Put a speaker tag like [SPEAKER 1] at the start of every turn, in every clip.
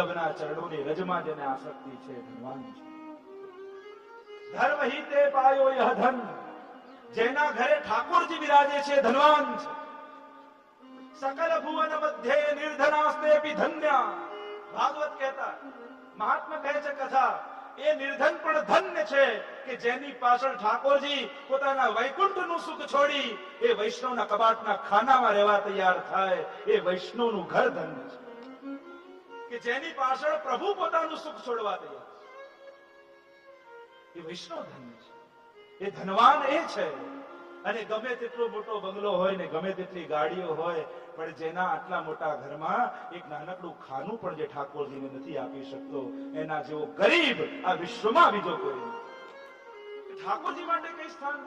[SPEAKER 1] વલ્લભના ચરણોની રજમાં જેને આસક્તિ છે ભગવાન છે. ધર્મ પાયો યહ ધન, જેના ઘરે ઠાકોરજી બિરાજે છે ધનવાન છે. સકલ ભુવન મધ્યે નિર્ધનાસ્તે ધન્ય. ભાગવત કહેતા, મહાત્મા કહે છે કથા, એ નિર્ધન પણ ધન્ય છે કે જેની પાછળ ઠાકોરજી પોતાના વૈકુંઠનું સુખ છોડી, એ વૈષ્ણવના કબાટના ખાનામાં રહેવા તૈયાર થાય, એ વૈષ્ણવનું ઘર ધન્ય છે. કે જેની પાછળ પ્રભુ પોતાનું સુખ છોડવા તૈયાર એ વૈષ્ણવ ધન્ય છે. એ ધનવાન એ છે. અને ગમે તેટલો મોટો બંગલો હોય ને ગમે તેટલી ગાડીઓ હોય, પણ જેના આટલા મોટા ઘરમાં એક નાનકડું ખાનું પણ જે ઠાકોરજીને નથી આપી શકતો, એના જેવો ગરીબ આ વિશ્વમાં બીજો કોઈ. ઠાકોરજી માટે કઈ સ્થાન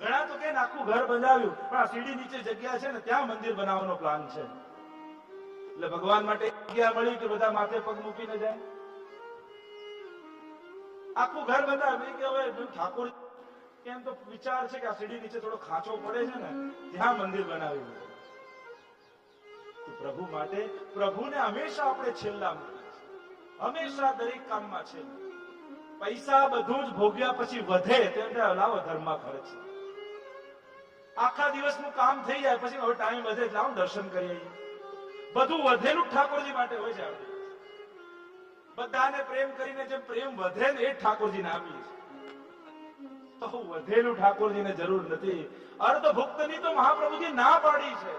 [SPEAKER 1] ઘણા તો કે આખું ઘર બનાવ્યું પણ આ સીડી નીચે જગ્યા છે ને ત્યાં મંદિર બનાવવાનો પ્લાન છે. એટલે ભગવાન માટે જગ્યા મળી કે બધા માથે પગ મૂકીને જાય? આખું ઘર બધા કે હવે ઠાકોર કેમ તો વિચાર છે કે આ સીડી નીચે થોડો ખાંચો પડે છે ને, ત્યાં મંદિર બનાવ્યું પ્રભુ માટે, પ્રભુને હંમેશા આપણે છેલ્લા હંમેશા દરેક કામમાં છે. પૈસા બધું જ ભોગ્યા પછી વધે, તેમ તે લાવો ધર્મમાં ખર્ચ આખા દિવસનું કામ થઈ જાય, પછી હવે ટાઈમ વધે એટલે દર્શન કરી આવીએ બધું વધેલું ઠાકોરજી માટે હોય છે બધાને પ્રેમ કરીને જેમ પ્રેમ વધે ને એ જ ઠાકોરજીને આપીએ તો વધેલું ઠાકોરજીને જરૂર નથી. અર્ધભુક્તની તો મહાપ્રભુજી ના પાડી છે.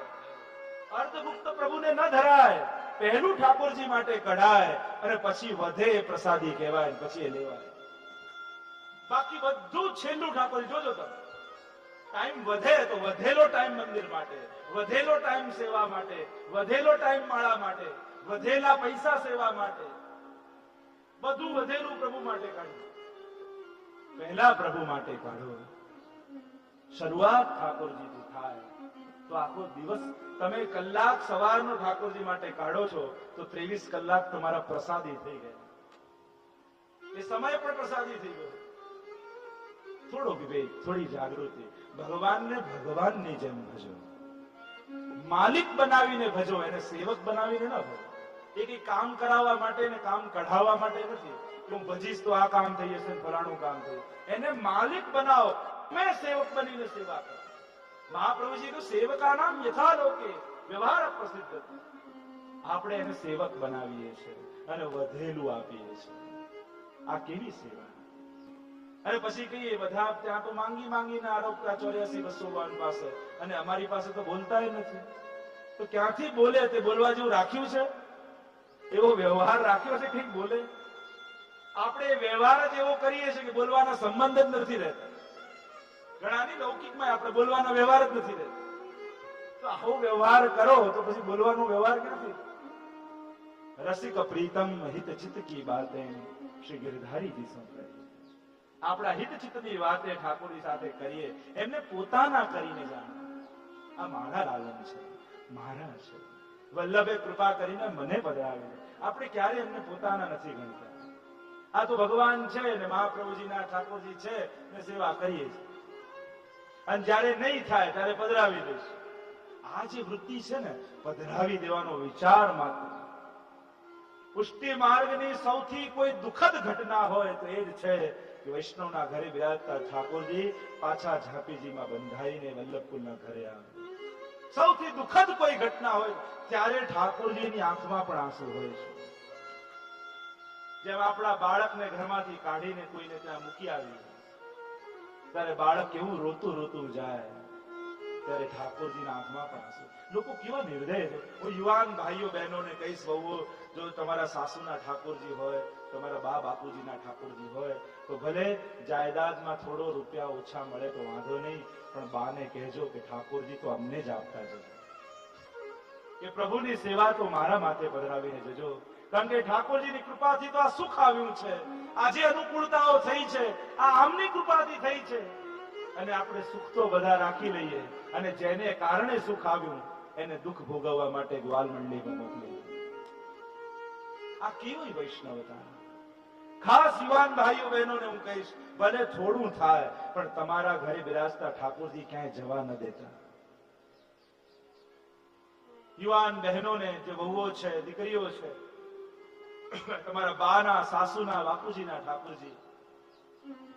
[SPEAKER 1] અર્ધભુક્ત પ્રભુને ન ધરાય. પહેલું ઠાકોરજી માટે કઢાય અને પછી વધે પ્રસાદી કહેવાય પછી એ લેવાય. બાકી બધું છેલ્લું ઠાકોરજી. જોજો તમે. ટાઈમ વધે તો વધેલો ટાઈમ મંદિર માટે, વધેલો ટાઈમ સેવા માટે, વધેલો ટાઈમ માળા માટે, વધેલા પૈસા સેવા માટે. બધું વધેલું પ્રભુ માટે કાઢ્યું પહેલા પ્રભુ માટે કાઢો. શરૂઆત ઠાકોરજીથી થાય. તો આખો દિવસ તમે કલાક સવારનો ઠાકોરજી માટે કાઢો છો, તો ત્રેવીસ કલાક તમારા પ્રસાદી થઈ ગયા. એ સમય પણ પ્રસાદી થઈ ગયો. થોડો વિવેક, થોડી જાગૃતિ. ભગવાનને ભગવાનની જેમ ભજો. માલિક બનાવીને ભજો, એને સેવક બનાવીને ન ભજો. એ કઈ કામ કરાવવા માટે ને કામ કઢાવવા માટે નથી. હું ભજીશ તો આ કામ થઈ જશે ફલાણું કામ થયું. એને માલિક બનાવો. મેં સેવક બનીને સેવા કરો. મહાપ્રભુજી તો સેવકા નામ યથા લોકે વ્યવહાર પ્રસિદ્ધ. આપણે એને સેવક બનાવીએ છીએ અને વધેલું આપીએ છીએ. આ કેવી સેવા? અને પછી કહીએ, બધા ત્યાં તો માંગી માંગીને આરોપતા ચોર્યાસી બસો બાવન પાસે. અને અમારી પાસે તો બોલતાય નથી. તો ક્યાંથી બોલે તે બોલવા જેવું રાખ્યું છે? એવો વ્યવહાર રાખ્યો છે ઠીક બોલે? આપણે વ્યવહાર જ એવો કરીએ છીએ કે બોલવાના સંબંધ જ નથી રહેતા. ઘણાની લૌકિકમાં આપણે બોલવાનો વ્યવહાર જ નથી રહેતો. તો આવો વ્યવહાર કરો, તો પછી બોલવાનો વ્યવહાર ક્યાંથી? રસિક પ્રીતમ હિત ચિત્ત કી બાતે શ્રી ગિરધારી જી સંભળાય આપણા હિત ચિત્તની વાતે ઠાકોરની સાથે કરીએ, એમને પોતાના કરીને જાણ. આ મારા લાલન છે, મારા છે. વલ્લભે કૃપા કરીને મને પધરાવી આપણે ક્યારે એમને પોતાના નથી ગણતા. આ તો ભગવાન છે ને મહાપ્રભુજીના ઠાકોરજી છે, ને સેવા કરીએ છીએ. અને જ્યારે નહીં થાય, ત્યારે પધરાવી દઈશ. આ જે વૃત્તિ છે ને, પધરાવી દેવાનો વિચાર માત્ર. પુષ્ટિ માર્ગની સૌથી કોઈ દુઃખદ ઘટના હોય તો એ જ છે કે વૈષ્ણવના ઘરે બિરાજતા ઠાકોરજી, પાછા ઝાંપીજીમાં બંધાઈને વલ્લભકુલના ઘરે આવે સૌથી દુઃખદ કોઈ ઘટના હોય, ત્યારે ઠાકોરજીની આંખમાં પણ આંસુ હોય છે. જેમ આપણા બાળકને ઘરમાંથી કાઢીને કોઈને ત્યાં મૂકી આવી ત્યારે બાળક કેવું રોતું રોતું જાય, ત્યારે ઠાકોરજીના આંખમાં પણ આંસુ. લોકો કેવા નિર્દય છે? હું યુવાન ભાઈઓ બહેનોને કહીશ બહુ જો તમારા સાસુના ઠાકોરજી હોય તમારા બા બાપુજીના ઠાકોરજી હોય, તો ભલે જાયદાદમાં થોડો રૂપિયા ઓછા મળે તો વાંધો નહીં, પણ બાને કહેજો કે ઠાકોરજી તો અમને જ આપતા જજો. કે પ્રભુની સેવા તો મારા માથે પધરાવીને જજો. કારણ કે ઠાકોરજીની કૃપાથી તો આ સુખ આવ્યું છે. આજે અનુકૂળતાઓ થઈ છે, આ આમની કૃપાથી થઈ છે. અને આપણે સુખ તો બધા રાખી લઈએ અને જેને કારણે સુખ આવ્યું, એને દુઃખ ભોગવવા માટે ગ્વાલ મંડળીમાં મોકલી આ કેવી વૈષ્ણવતા? ખાસ યુવાન ભાઈઓ, બહેનોને હું કહીશ, ભલે થોડું થાય, પણ તમારા ઘરે બિરાજતા ઠાકોરજી ક્યાંય જવા ન દેતા. યુવાન બહેનોને, જે વહુઓ છે, દીકરીઓ છે, તમારા બાના, સાસુના, બાપુજીના ઠાકોરજી,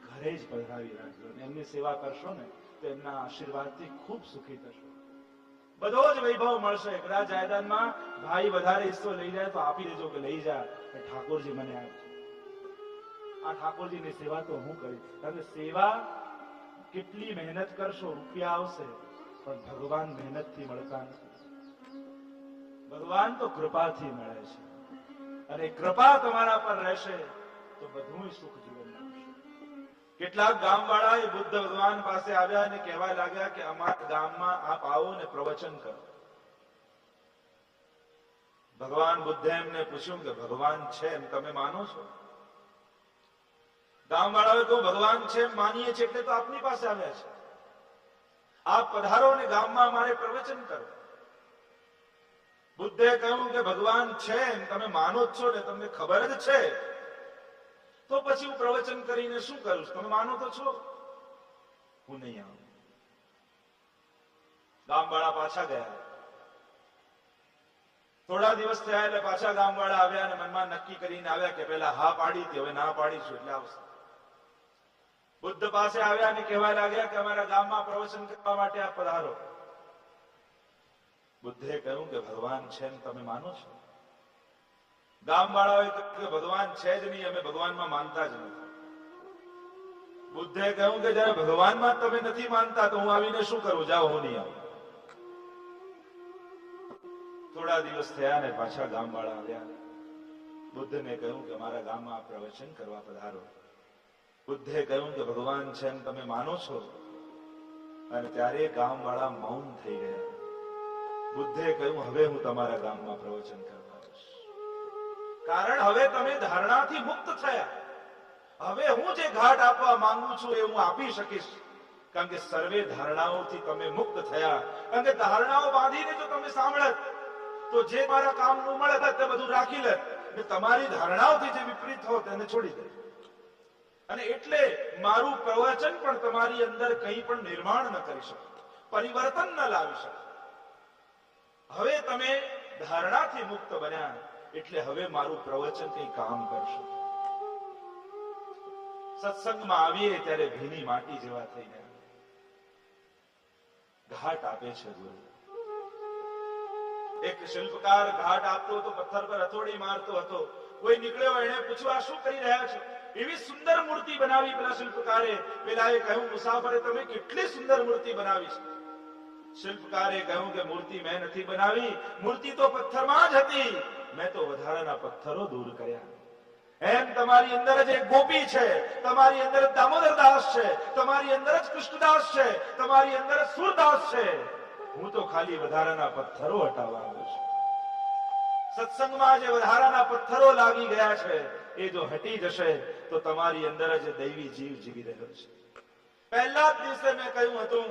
[SPEAKER 1] ઘરે જ પધરાવી રાખજો એમની સેવા કરશો ને, તો એમના આશીર્વાદથી ખૂબ સુખી થશો. બધો જ વૈભવ મળશે. કદાચ જાયદાદમાં ભાઈ વધારે હિસ્સો લઈ જાય તો આપી દેજો કે લઈ જા. ઠાકોરજી મને આપ આ ઠાકોરજીની સેવા તો હું કરીશ. તમે સેવા કેટલી મહેનત કરશો, રૂપિયા આવશે, પણ ભગવાન મહેનતથી મળતા નથી. ભગવાન તો કૃપાથી મળે છે. અને કૃપા તમારા પર રહેશે તો બધું સુખ આવશે કેટલાક ગામવાળા એ બુદ્ધ ભગવાન પાસે આવ્યા અને કહેવા લાગ્યા કે અમારા ગામમાં આપ આવો ને પ્રવચન કરો. ભગવાન બુદ્ધે એમને પૂછ્યું કે ભગવાન છે એમ તમે માનો છો? ગામવાળાએ કહ્યું, ભગવાન છે માનીએ છીએ એટલે તો આપની પાસે આવ્યા છે. આપ પધારો ને ગામમાં મારે પ્રવચન કરો. બુદ્ધે કહ્યું કે ભગવાન છે એમ તમે માનો જ છો ને તમને ખબર જ છે. તો પછી હું પ્રવચન કરીને શું કરું? તમે માનો તો છો? હું નહીં આવું. ગામવાળા પાછા ગયા. થોડા દિવસ થયા એટલે પાછા ગામવાળા આવ્યા અને મનમાં નક્કી કરીને આવ્યા કે પેલા હા પાડી હતી, હવે ના પાડીશું એટલે આવશે. બુદ્ધ પાસે આવ્યા અને કહેવા લાગ્યા કે અમારા ગામમાં પ્રવચન કરવા માટે આ પધારો. બુદ્ધે કહ્યું કે ભગવાન છે તમે માનો છો? ગામવાળાઓએ કહ્યું કે ભગવાન છે જ નહીં, અમે ભગવાનમાં માનતા જ નથી. બુદ્ધે કહ્યું કે જયારે ભગવાનમાં તમે નથી માનતા, તો હું આવીને શું કરું? જાઓ, હું નહીં આવું. થોડા દિવસ થયા ને પાછા ગામવાળા આવ્યા. બુદ્ધને કહ્યું કે મારા ગામમાં પ્રવચન કરવા પધારો. બુદ્ધે કહ્યું કે ભગવાન છે તમે માનો છો? અને ત્યારે ગામવાળા મૌન થઈ ગયા. બુદ્ધે કહ્યું, હવે હું તમારા ગામમાં પ્રવચન આવીશ કારણ હવે તમે ધારણાથી મુક્ત થયા. હવે હું જે ઘાટ આપવા માંગુ છું એ હું આપી શકીશ. કારણ કે સર્વે ધારણાઓથી તમે મુક્ત થયા. કારણ કે ધારણાઓ બાંધીને જો તમે સાંભળત, તો જે મારા કામનું મળે તે બધું રાખી લે. ને તમારી ધારણાઓથી જે વિપરીત હોત તેને છોડી દે. અને એટલે મારું પ્રવચન પણ તમારી અંદર કંઈ પણ નિર્માણ ન કરી શકે. પરિવર્તન ન લાવી શકે. હવે તમે ધારણાથી મુક્ત બન્યા. એટલે હવે મારું પ્રવચન કઈ કામ કરશે. સત્સંગમાં આવીએ ત્યારે ભીની માટી જેવા થઈ ગયા ઘાટ આપે છે ગુરુ. એક શિલ્પકાર ઘાટ આપતો હતો, પથ્થર પર હથોડી મારતો હતો. કોઈ નીકળ્યો એને પૂછવા, શું કરી રહ્યા છો? એવી સુંદર મૂર્તિ બનાવી પેલા શિલ્પકારે. પેલાએ કહ્યું, મુસાફરે, તમે કેટલી સુંદર મૂર્તિ બનાવી છે? શિલ્પકારે કહ્યું કે, મૂર્તિ મેં નથી બનાવી. મૂર્તિ તો પથ્થરમાં જ હતી. મેં તો વધારાના પથ્થરો દૂર કર્યા. એમ તમારી અંદર જ એક ગોપી છે, તમારી અંદર જ દામોદર દાસ છે, તમારી અંદર જ કૃષ્ણદાસ છે, તમારી અંદર સુરદાસ છે. હું તો ખાલી વધારાના પથ્થરો હટાવવા આવ્યો છું. સત્સંગમાં જે વધારાના પથ્થરો લાગી ગયા છે, એ જો હટી જશે, તો તમારી અંદર જ દૈવી જીવ જીવી રહ્યો છે. પહેલા જ દિવસે મેં કહ્યું હતું,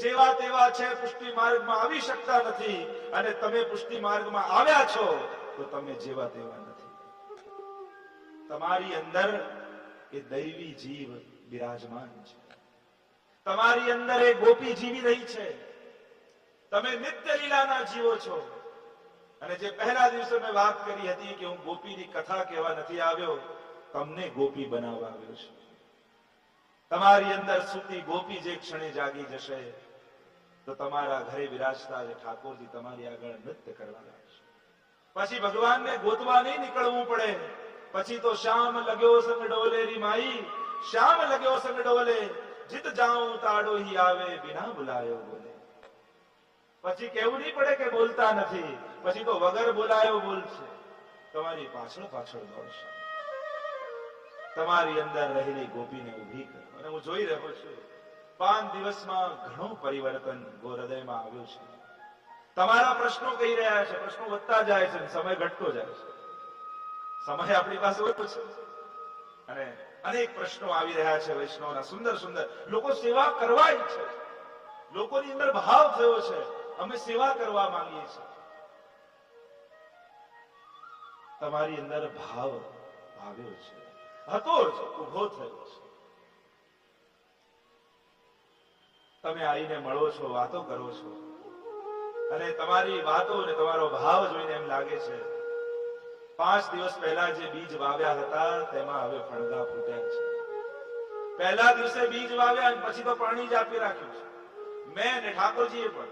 [SPEAKER 1] જેવા તેવા છે પુષ્ટિ માર્ગમાં આવી શકતા નથી, અને તમે પુષ્ટિ માર્ગમાં આવ્યા છો તો તમે જેવા તેવા નથી. તમારી અંદર એ દૈવી જીવ બિરાજમાન છે. તમારી અંદર એ ગોપી જીવી રહી છે. તમે નિત્ય લીલાના જીવો છો. અને જે પહેલા દિવસે મેં વાત કરી હતી કે હું ગોપીની કથા કહેવા નથી આવ્યો, તમને ગોપી બનાવવા આવ્યો છું. તમારી અંદર સુતી ગોપી જે ક્ષણે જાગી જશે, તો તમારા ઘરે વિરાજતા જે ઠાકોરજી તમારી આગળ નૃત્ય કરવા લાગશે. પછી ભગવાનને ગોતવા નહીં નીકળવું પડે. પછી તો શ્યામ લગ્યો સંગ ડોલે રી માઈ. શ્યામ લગ્યો સંગ ડોલે. જીત જાઉં તાડો હી આવે બિના બોલાયો બોલે. પછી કેવું નહીં પડે કે બોલતા નથી. પછી તો વગર બોલાયો બોલશે. તમારી પાછળ પાછળ દોડશે. તમારી અંદર રહેલી ગોપીને ઊભી કરો. અને હું જોઈ રહ્યો છું. પાંચ દિવસમાં ઘણું પરિવર્તન ગો હૃદયમાં આવ્યું છે. તમારા પ્રશ્નો કહી રહ્યા છે, પ્રશ્નો વધતા જાય છે સમય ઘટતો જાય છે. સમય આપણી પાસે ઓછો છે. અને અનેક પ્રશ્નો આવી રહ્યા છે વૈષ્ણવના. સુંદર સુંદર. લોકો સેવા કરવા ઈચ્છે છે. લોકોની અંદર ભાવ થયો છે. અમે સેવા કરવા માંગીએ છીએ. તમારી અંદર ભાવ આવ્યો છે. હતો જ ઊભો થયો છે. તમે આવીને મળો છો, વાતો કરો છો. અને તમારી વાતો અને તમારો ભાવ જોઈને એમ લાગે છે, પાંચ દિવસ પહેલા જે બીજ વાવ્યા હતા, તેમાં હવે ફળગા ફૂટ્યા છે. પહેલા દિવસે બીજ વાવ્યા પછી તો પાણી જ આપી રાખ્યું છે. મેં અને ઠાકોરજીએ પણ,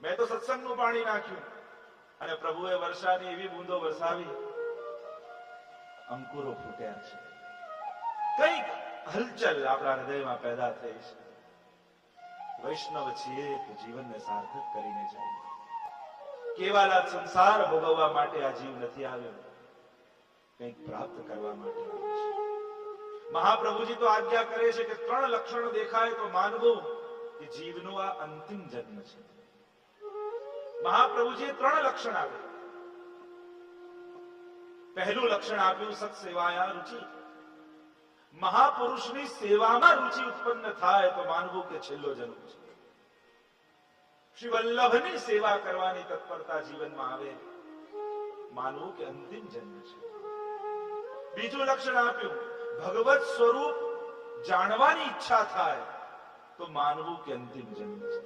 [SPEAKER 1] મેં તો સત્સંગનું પાણી નાખ્યું. અને પ્રભુએ વર્ષાની એવી બૂંદો વરસાવી, અંકુરો ફૂટ્યા છે. કંઈક હલચલ આપણા હૃદયમાં પેદા થઈ છે. વૈષ્ણવ છીએ તો જીવનને સાર્થક કરીને જાય કેવાલા સંસાર ભોગવવા માટે આ જીવ નથી આવ્યો. કંઈક પ્રાપ્ત કરવા માટે મહાપ્રભુજી તો આજ્ઞા કરે છે કે ત્રણ લક્ષણો દેખાય તો માનવું કે જીવનો આ અંતિમ જન્મ છે. મહાપ્રભુજીએ ત્રણ લક્ષણ આપ્યા. પહેલું લક્ષણ આપ્યું, સત્સેવાયા રુચિ. મહાપુરુષની સેવામાં રુચિ ઉત્પન્ન થાય તો માનવું કે છેલ્લો જન્મ છે. શ્રી વલ્લભની સેવા કરવાની તત્પરતા જીવનમાં આવે, માનવું કે અંતિમ જન્મ છે. બીજું લક્ષણ આપ્યું, ભગવત સ્વરૂપ જાણવાની ઈચ્છા થાય તો માનવું કે અંતિમ જન્મ છે.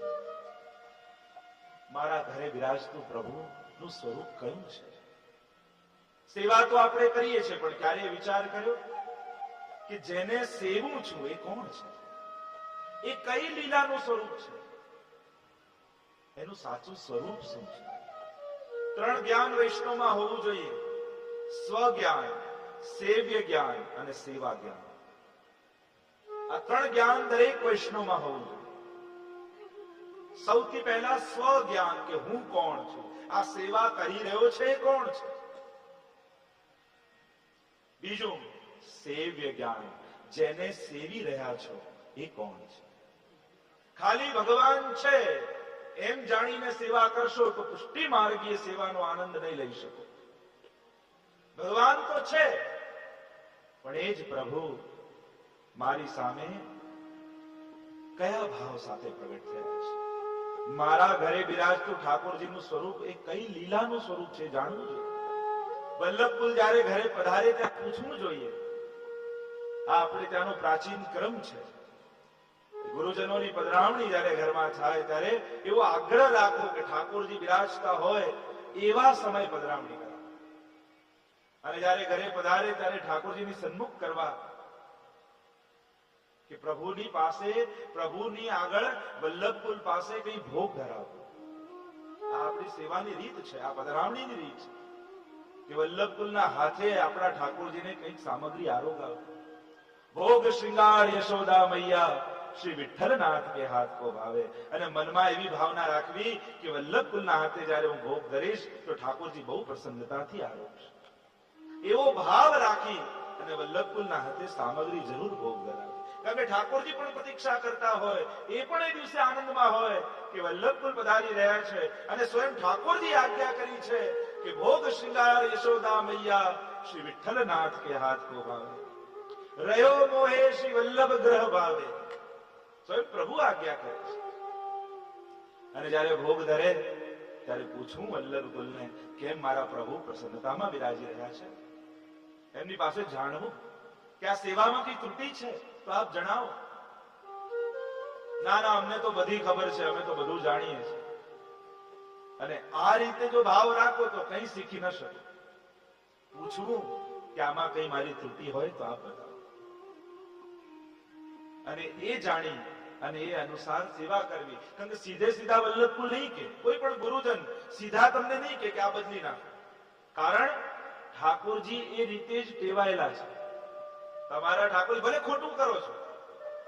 [SPEAKER 1] મારા ઘરે બિરાજતું પ્રભુનું સ્વરૂપ કયું છે? સેવા તો આપણે કરીએ છીએ, પણ ક્યારે વિચાર કર્યો? કે જેને સેવું છું એ કોણ છે? એ કઈ લીલાનું સ્વરૂપ છે? એનું સાચું સ્વરૂપ શું છે? ત્રણ જ્ઞાન વૈષ્ણવમાં હોવું જોઈએ. સ્વજ્ઞાન, સેવ્ય જ્ઞાન અને સેવા જ્ઞાન. આ ત્રણ જ્ઞાન દરેક વૈષ્ણવમાં હોવું જોઈએ. સૌથી પહેલા સ્વજ્ઞાન કે હું કોણ છું? આ સેવા કરી રહ્યો છે એ કોણ છે? બીજું સેવ્ય જ્ઞાન. જેને સેવી રહ્યા છો, એ કોણ છે? ખાલી ભગવાન છે. એમ જાણીને સેવા કરશો તો પુષ્ટિ માર્ગીય સેવાનો આનંદ નહીં લઈ શકો. ભગવાન તો છે. પણ એ જ પ્રભુ મારી સામે કયા ભાવ સાથે પ્રગટ થયા છે? મારા ઘરે બિરાજતું ઠાકોરજીનું સ્વરૂપ એ કઈ લીલાનું સ્વરૂપ છે જાણવું જોઈએ? વલ્લભકુલ જયારે ઘરે પધારે ત્યાં પૂછવું જોઈએ આપણે ત્યાંનો પ્રાચીન ક્રમ છે. ગુરુજનોની પધરામણી જયારે ઘરમાં થાય ત્યારે એવો આગ્રહ રાખો કે ઠાકોરજી બિરાજતા હોય એવા સમય પધરામણી કરો. અને જયારે ઘરે પધારે ત્યારે ઠાકોરજીની સન્મુખ કરવા કે પ્રભુની પાસે, પ્રભુની આગળ વલ્લભકુલ પાસે કઈ ભોગ ધરાવો આ આપણી સેવાની રીત છે, આ પધરામણીની રીત છે કે વલ્લભપુલના હાથે આપણા ઠાકોરજીને કંઈક સામગ્રી આરોગાવ ભોગ શ્રૃંગાર યશોદા મૈયા શ્રી વિઠ્ઠલનાથ કે હાથ કો ભાવે. અને મનમાં એવી ભાવના રાખવી કે વલ્લભકુલના હાથે જ્યારે હું ભોગ ધરીશ, તો ઠાકોરજી બહુ પ્રસન્નતાથી આરોપશે. એવો ભાવ રાખી અને વલ્લભકુલના હાથે સામગ્રી જરૂર ભોગ ધરાવે. કારણ કે ઠાકોરજી પણ પ્રતીક્ષા કરતા હોય. એ પણ એ દિવસે આનંદમાં હોય કે વલ્લભકુલ પધારી રહ્યા છે અને સ્વયં ઠાકોરજી આજ્ઞા કરી છે કે ભોગ શ્રૃંગાર યશોદા મૈયા શ્રી વિઠ્ઠલનાથ કે હાથ કો ભાવે. રહ્યો મોહે શ્રી વલ્લભ ગ્રહ ભાવે સ્વયં પ્રભુ આજ્ઞા કરે છે. અને જયારે ભોગ ધરે, ત્યારે પૂછું વલ્લભ કુલને, કેમ મારા પ્રભુ પ્રસન્નતામાં બિરાજી રહ્યા છે? એમની પાસે જાણવું કે આ સેવામાં કઈ ત્રુટિ છે, તો આપ જણાવો. ના ના, અમને તો બધી ખબર છે, અમે તો બધું જાણીએ છીએ. અને આ રીતે જો ભાવ રાખો, તો કઈ શીખી ન શકો. પૂછવું કે આમાં કઈ મારી ત્રુટિ હોય, તો આપ બતાવો. અને એ જાણી અને એ અનુસાર સેવા કરવી. કારણ કે સીધે સીધા વલ્લભકુલ નહીં કે, કોઈ પણ ગુરુજન સીધા તમને નહીં કે આ બદલી નાખો. કારણ ઠાકોરજી એ રીતે જ ટેવાયેલા છે. તમારા ઠાકોર ભલે ખોટું કરો છો,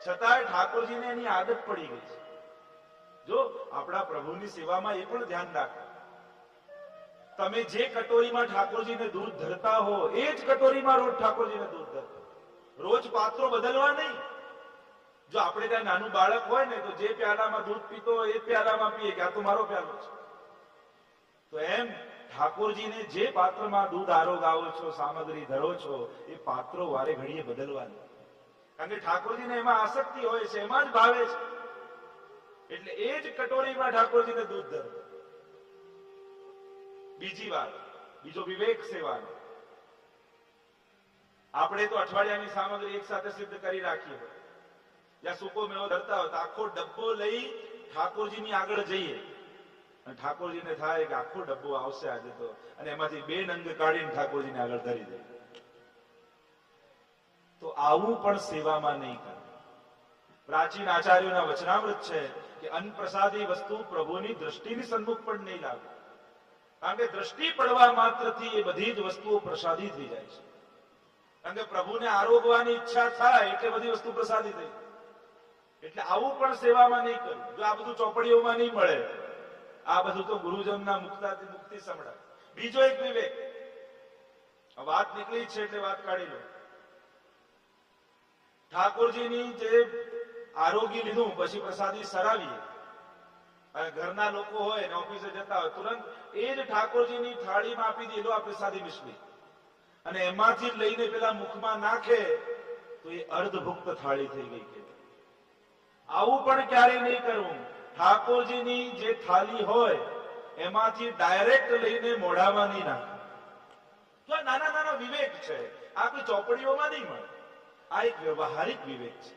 [SPEAKER 1] છતાંય ઠાકોરજીને એની આદત પડી ગઈ છે. જો આપણા પ્રભુની સેવામાં એ પણ ધ્યાન રાખો. તમે જે કટોરીમાં ઠાકોરજીને દૂધ ધરતા હો, એ જ કટોરીમાં રોજ ઠાકોરજીને દૂધ ધરતા રોજ પાત્રો બદલવા નહીં. જો આપણે ત્યાં નાનું બાળક હોય ને, તો જે પ્યાલામાં દૂધ પીતો એ પ્યાલામાં પીએ કે આ તો મારો પ્યાલો છે. તો એમ ઠાકોરજીને જે પાત્રમાં દૂધ આરોગાવો છો, સામગ્રી ધરો છો, એ પાત્રો વારે ઘડીએ બદલવાની. કારણ કે ઠાકોરજીને એમાં આસક્તિ હોય છે, એમાં જ ભાવે છે. એટલે એ જ કટોરીમાં ઠાકોરજીને દૂધ ધરો. બીજી વાત, બીજો વિવેક સેવાનો. આપણે તો અઠવાડિયાની સામગ્રી એક સાથે સિદ્ધ કરી રાખીએ જ્યાં સૂકો મેળો ધરતા હોય તો આખો ડબ્બો લઈ ઠાકોરજીની આગળ જઈએ. ઠાકોરજીને થાય કે આખો ડબ્બો આવશે આજે તો. અને એમાંથી બે નંગ કાઢીને ઠાકોરજીને આગળ ધરી દે. તો આવું પણ સેવામાં નહીં કરે. પ્રાચીન આચાર્યોના વચનામૃત છે કે અન્નપ્રસાદી વસ્તુ પ્રભુની દ્રષ્ટિની સન્મુખ પણ નહીં લાગે. કારણ કે દ્રષ્ટિ પડવા માત્રથી એ બધી જ વસ્તુઓ પ્રસાદી થઈ જાય છે. કારણ કે પ્રભુને આરોગવાની ઈચ્છા થાય એટલે બધી વસ્તુ પ્રસાદી થઈ એટલે આવું પણ સેવામાં નહીં કરવું જો આ બધું ચોપડીઓમાં નહીં મળે, આ બધું તો ગુરુજનના મુક્તાથી મુક્તિ સંભળાય. બીજો એક વિવેક. વાત નીકળી છે એટલે વાત કાઢી લો. ઠાકોરજીની જે આરોગ્ય લીધું, પછી પ્રસાદી સરાવીએ. અને ઘરના લોકો હોય ને ઓફિસે જતા હોય, તુરંત એ જ ઠાકોરજીની થાળીમાં આપી દે, લો આ પ્રસાદી મિશ્રી. અને એમાંથી લઈને પેલા મુખમાં નાખે, તો એ અર્ધભુક્ત થાળી થઈ ગઈ આવું પણ ક્યારેય નહીં કરવું ઠાકોરજીની જે થાલી હોય, એમાંથી ડાયરેક્ટ લઈને મોઢામાં નહીં તો નાના નાના વિવેક છે. આ કોઈ ચોપડીઓમાં નહીં મળે. આ એક વ્યવહારિક વિવેક છે.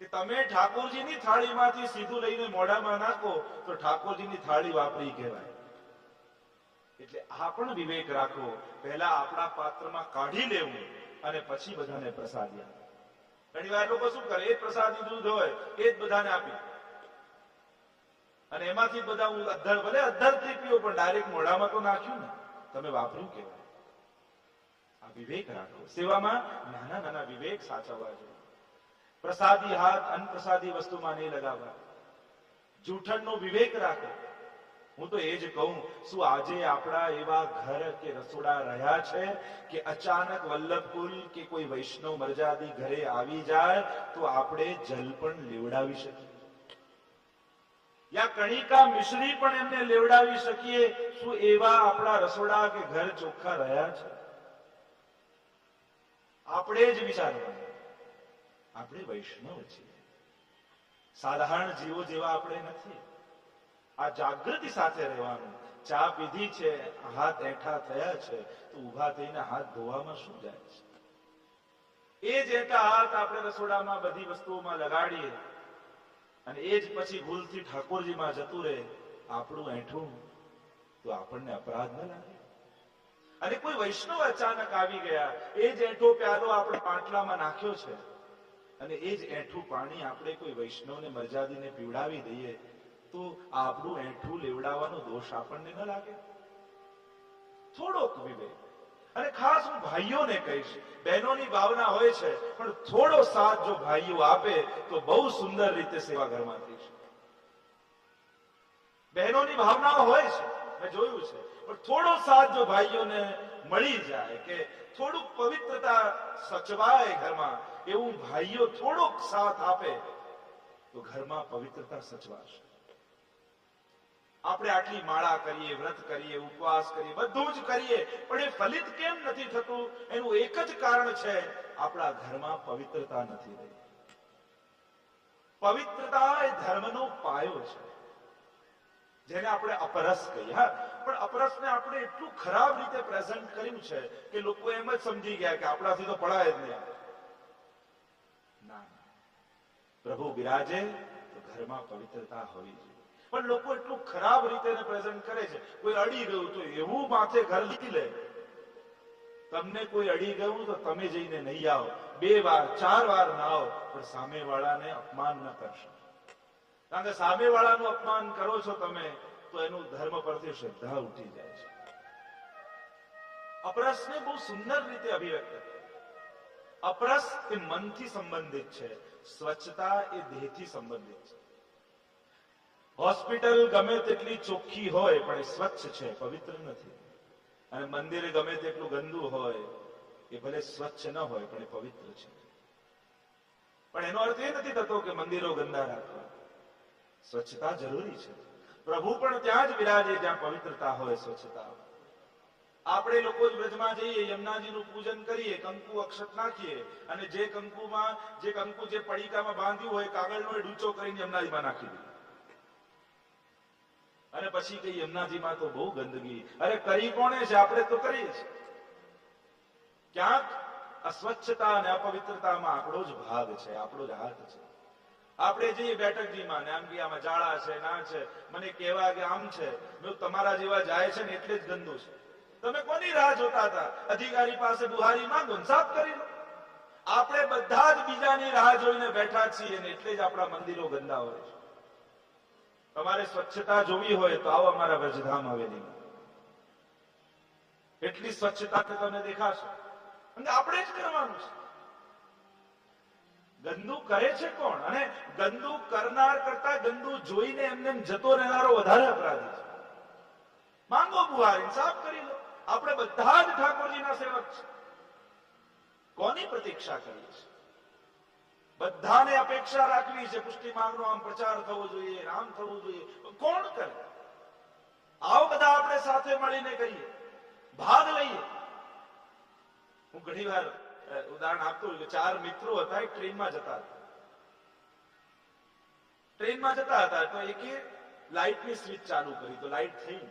[SPEAKER 1] કે તમે ઠાકોરજીની થાળીમાંથી સીધું લઈને મોઢામાં નાખો, તો ઠાકોરજીની થાળી વાપરી કહેવાય. એટલે આ પણ વિવેક રાખો. પહેલા આપણા પાત્રમાં કાઢી લેવું અને પછી બધાને પ્રસાદી આપો ઘણી વાર લોકો શું કરે, એ પ્રસાદી દૂધ હોય, એ જ બધાને આપી અને એમાંથી બધા હું અધર ભલે અધરથી પીઓ પણ ડાયરેક્ટ મોઢામાં તો નાખ્યું ને, તમે વાપર્યું કેવાય. આ વિવેક રાખો. સેવામાં નાના નાના વિવેક સાચવવા જોઈએ. પ્રસાદી હાથ, અનપ્રસાદી વસ્તુમાં નહીં લગાવવા. જૂઠણનો વિવેક રાખો. હું તો એ જ કહું, શું આજે આપણા એવા ઘર કે રસોડા રહ્યા છે કે અચાનક વલ્લભકુલ કે કોઈ વૈષ્ણવ મર્યાદી ઘરે આવી જાય તો આપણે જલ પણ લેવડાવી શકીએ? યા કણિકા મિશ્રી પણ એમને લેવડાવી શકીએ? શું એવા આપણા રસોડા કે ઘર ચોખ્ખા રહ્યા છે? આપણે જ વિચારવાનું. આપણે વૈષ્ણવ છીએ. સાધારણ જીવો જેવા આપણે નથી. આ જાગૃતિ સાથે રહેવાનું. ચા પીધી છે, હાથ એઠા થયા છે, તો ઊભા થઈને હાથ ધોવામાં શું જાય છે? એ જ એઠા હાથ આપણે રસોડામાં બધી વસ્તુઓમાં લગાડીએ અને એ જ પછી ભૂલથી ઠાકોરજીમાં જતું રહે, આપણું એઠું તો આપણને અપરાધ ન લાગે. અને કોઈ વૈષ્ણવ અચાનક આવી ગયા, એ જ એઠો પ્યાલો આપણે પાટલામાં નાખ્યો છે, અને એ જ એઠું પાણી આપણે કોઈ વૈષ્ણવને મરજાદીને પીવડાવી દઈએ તો આપણું એઠું લેવડાવવાનો દોષ આપણને ન લાગે. થોડોક વિવેક. અને ખાસ હું ભાઈઓને કહીશ, બહેનોની ભાવના હોય છે, પણ થોડો સાથ જો ભાઈઓ આપે, તો બહુ સુંદર રીતે સેવા ઘરમાં થઈ શકે. બહેનોની ભાવનાઓ હોય છે, મેં જોયું છે, પણ થોડો સાથ જો ભાઈઓને મળી જાય કે થોડુંક પવિત્રતા સચવાય ઘરમાં, એવું ભાઈઓ થોડોક સાથ આપે, તો ઘરમાં પવિત્રતા સચવાશે. આપણે આટલી માળા કરીએ, વ્રત કરીએ, ઉપવાસ કરીએ, બધું જ કરીએ, પણ એ ફલિત કેમ નથી થતું? એનું એક જ કારણ છે, આપણા ઘરમાં પવિત્રતા નથી રહી. પવિત્રતા એ ધર્મનો પાયો છે. જેને આપણે અપરસ કહીએ, હા. પણ અપરસને આપણે એટલું ખરાબ રીતે પ્રેઝન્ટ કર્યું છે કે લોકો એમ જ સમજી ગયા કે આપણાથી તો પડાય જ નહીં ના. પ્રભુ બિરાજે તો ઘરમાં પવિત્રતા હોવી જોઈએ. પણ લોકો એટલું ખરાબ રીતે પ્રેઝન્ટ કરે છે. કોઈ અડી ગયું તો એવું માથે ઘર લીધી લે. તમને કોઈ અડી ગયું તો તમે જઈને નહીં આવો. બે વાર, ચાર વાર ના આવો, પણ સામે વાળાને અપમાન ન કરશો. કારણ કે સામે વાળાનું અપમાન કરો છો તમે, તો એનું ધર્મ પરથી શ્રદ્ધા ઉઠી જાય છે. અપરસને બહુ સુંદર રીતે અભિવ્યક્ત કરે. અપરસ એ મનથી સંબંધિત છે. સ્વચ્છતા એ દેહથી સંબંધિત છે. હોસ્પિટલ ગમે તેટલી ચોખ્ખી હોય, પણ એ સ્વચ્છ છે, પવિત્ર નથી. અને મંદિરે ગમે તેટલું ગંદુ હોય, એ ભલે સ્વચ્છ ન હોય, પણ એ પવિત્ર છે. પણ એનો અર્થ એ નથી થતો કે મંદિરો ગંદા રાખવા. સ્વચ્છતા જરૂરી છે. પ્રભુ પણ ત્યાં જ બિરાજે, જ્યાં પવિત્રતા હોય, સ્વચ્છતા આપણે લોકો જ વ્રજમાં જઈએ, યમુનાજીનું પૂજન કરીએ, કંકુ અક્ષત નાખીએ, અને જે કંકુમાં, જે કંકુ જે પડીકામાં બાંધ્યું હોય, કાગળનો ડૂચો કરીને યમુનાજીમાં નાખી દઈએ. અને પછી કઈ યમુનાજીમાં તો બહુ ગંદકી. અરે કરી કોણે છે? આપણે તો કરીએ છીએ. ક્યાંક અસ્વચ્છતા અને અપવિત્રતામાં આપણો જ ભાગ છે, આપણો જ હાથ છે. આપણે જઈએ બેઠકજીમાં ને આમ કે આમાં જાળા છે, ના છે, મને કેવા કે આમ છે તમારા જેવા જાય છે ને એટલે જ ગંદુ છે. તમે કોની રાહ જોતા હતા? અધિકારી પાસે બુહારી માંગો સાફ કરી લો. આપણે બધા જ બીજાની રાહ જોઈને બેઠા છીએ ને એટલે જ આપણા મંદિરો ગંદા હોય છે. તમારે સ્વચ્છતા જોવી હોય તો આવો અમારા વ્રજધામ હવેલી એટલી સ્વચ્છતા કે તમને દેખાશે. અને આપણે જ કરવાનું છે. ગંદુ કરે છે કોણ? અને ગંદુ કરનાર કરતા ગંદુ જોઈને એમને જતો રહેનારો વધારે અપરાધી છે. માંગો બુહાર ઇન્સાફ કરી લો. આપણે બધા જ ઠાકોરજીના સેવક છે. કોની પ્રતીક્ષા કરીએ છીએ? બધાને અપેક્ષા રાખવી છે, પુષ્ટિ માંગનો આમ પ્રચાર થવો જોઈએ આમ થવું જોઈએ. કોણ કરે? આવો બધા આપણે સાથે મળીને કરીએ, ભાગ લઈએ. હું ઘણી વાર ઉદાહરણ આપતો કે ચાર મિત્રો હતા, એક ટ્રેનમાં જતા હતા. ટ્રેનમાં જતા હતા તો એકે લાઇટની સ્વિચ ચાલુ કરી, તો લાઇટ થઈ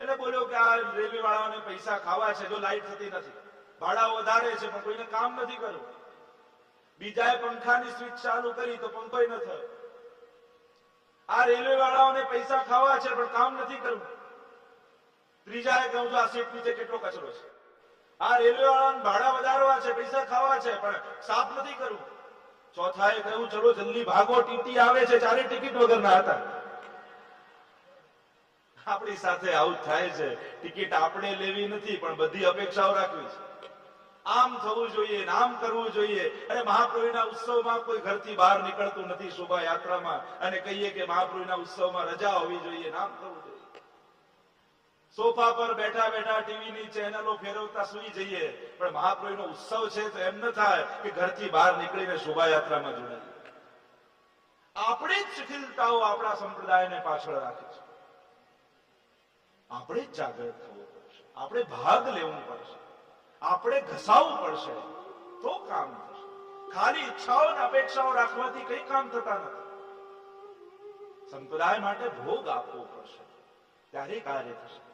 [SPEAKER 1] એટલે બોલ્યો કે આ રેલવે વાળાને પૈસા ખાવા છે, જો લાઇટ થતી નથી. ભાડા વધારે છે, પણ કોઈને કામ નથી કરવું. બીજાએ પંખાની સ્વિચ ચાલુ કરી તો પંખો ન થયો. આ રેલવે વાળાઓને પૈસા ખાવા છે, પણ કામ નથી કરવું. ત્રીજાએ કહું છું આ સીટ નીચે કેટલો કચરો છે? આ રેલવે વાળાને ભાડા વધારવા છે, પૈસા ખાવા છે, પણ સાફ નથી કરવું. ચોથાએ કહ્યું, ચલો જલ્દી ભાગો ટીટી આવે છે, ચારે ટિકિટ વગરના હતા. આપણી સાથે આવું થાય છે. ટિકિટ આપણે લેવી નથી, પણ બધી અપેક્ષાઓ રાખવી છે. આમ થવું જોઈએ, નામ કરવું જોઈએ. અને મહાપ્રભુના ઉત્સવમાં કોઈ ઘરથી બહાર નીકળતું નથી શોભાયાત્રામાં. અને કહીએ કે મહાપ્રભુના ઉત્સવમાં રજા હોવી જોઈએ, નામ થવું જોઈએ. સોફા પર બેઠા બેઠા ટીવીની ચેનલો ફેરવતા સુઈ જઈએ. પણ મહાપ્રભુનો ઉત્સવ છે તો એમ ન થાય કે ઘરથી બહાર નીકળીને શોભાયાત્રામાં જોડાઈએ. આપણે જ શિથિલતાઓ આપણા સંપ્રદાયને પાછળ રાખે છે. આપણે જ જાગૃત થવું પડશે. આપણે ભાગ લેવું પડશે. આપણે ઘસાવવું પડશે. તો કામ થશે. ખાલી ઈચ્છાઓ અને અપેક્ષાઓ રાખવાથી કઈ કામ થતા નથી. સંપ્રદાય માટે ભોગ આપવો પડશે. ત્યારે કાર્ય થશે.